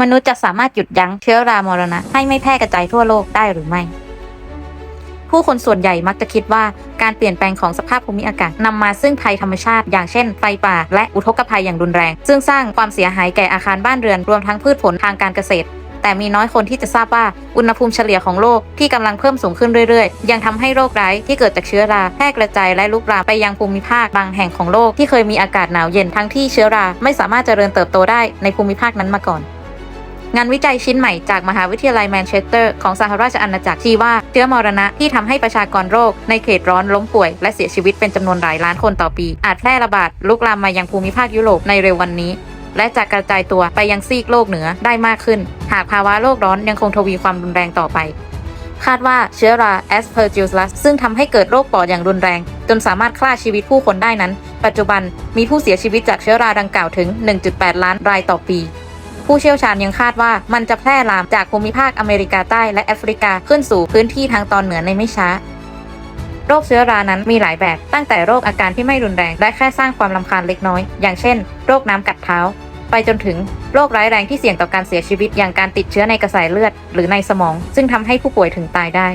มนุษย์จะสามารถหยุดยั้งเชื้อรามรณะ ให้ไม่แพร่กระจายทั่วโลกได้หรือไม่ ผู้คนส่วนใหญ่มักจะคิดว่าการเปลี่ยนแปลงของสภาพภูมิอากาศนำมาซึ่งภัยธรรมชาติ อย่างเช่นไฟป่า และอุทกภัยอย่างรุนแรง ซึ่งสร้างความเสียหายแก่อาคารบ้านเรือนรวมทั้งพืชผลทางการเกษตรแต่มีน้อยคนที่จะทราบว่าอุณหภูมิเฉลี่ยของโลกที่กำลังเพิ่มสูงขึ้นเรื่อยๆ ยังทำให้โรคร้ายที่เกิดจากเชื้อราแพร่กระจายและลุกลามไปยังภูมิภาคบางแห่งของโลกที่เคยมีอากาศหนาวเย็นทั้งที่เชื้อราไม่สามารถเจริญเติบโตได้ในภูมิภาคนั้นมาก่อน งานวิจัยชิ้นใหม่จากมหาวิทยาลัยแมนเชสเตอร์ของสหราชอาณาจักรชี้ว่าเชื้อมรณะที่ทำให้ประชากรโรค ในเขตร้อนล้มป่วย และเสียชีวิตเป็นจำนวนหลายล้านคนต่อปี อาจแพร่ระบาดลุกลามมายังภูมิภาคยุโรปในเร็ววันนี้ และจะกระจายตัวไปยังซีกโลกเหนือได้มากขึ้น หากภาวะโลกร้อนยังคงทวีความรุนแรงต่อไปคาดว่าเชื้อรา Aspergillus ซึ่งทำให้เกิดโรคปอดอย่างรุนแรง จนสามารถฆ่าชีวิตผู้คนได้นั้น ปัจจุบันมีผู้เสียชีวิตจากเชื้อราดังกล่าวถึง 1.8 ล้านรายต่อปี ผู้เชี่ยวชาญยังคาดว่ามันจะแพร่ลามจากภูมิภาคอเมริกาใต้และแอฟริกาขึ้นสู่พื้นที่ทางตอนเหนือในไม่ช้าโรคเชื้อรานั้นมีหลายแบบ ตั้งแต่โรคอาการที่ไม่รุนแรงและแค่สร้างความลำคาญเล็กน้อย อย่างเช่น โรคน้ำกัดเท้า ไปจนถึงโรคร้ายแรงที่เสี่ยงต่อการเสียชีวิต อย่างการติดเชื้อในกระแสเลือด หรือในสมอง ซึ่งทำให้ผู้ป่วยถึงตายได้